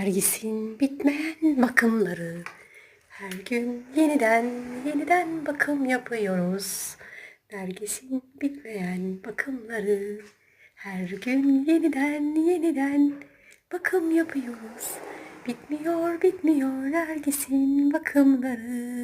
Nergis'in bitmeyen bakımları. Her gün yeniden yeniden bakım yapıyoruz. Nergis'in bitmeyen bakımları. Her gün yeniden yeniden bakım yapıyoruz. Bitmiyor bitmiyor Nergis'in bakımları.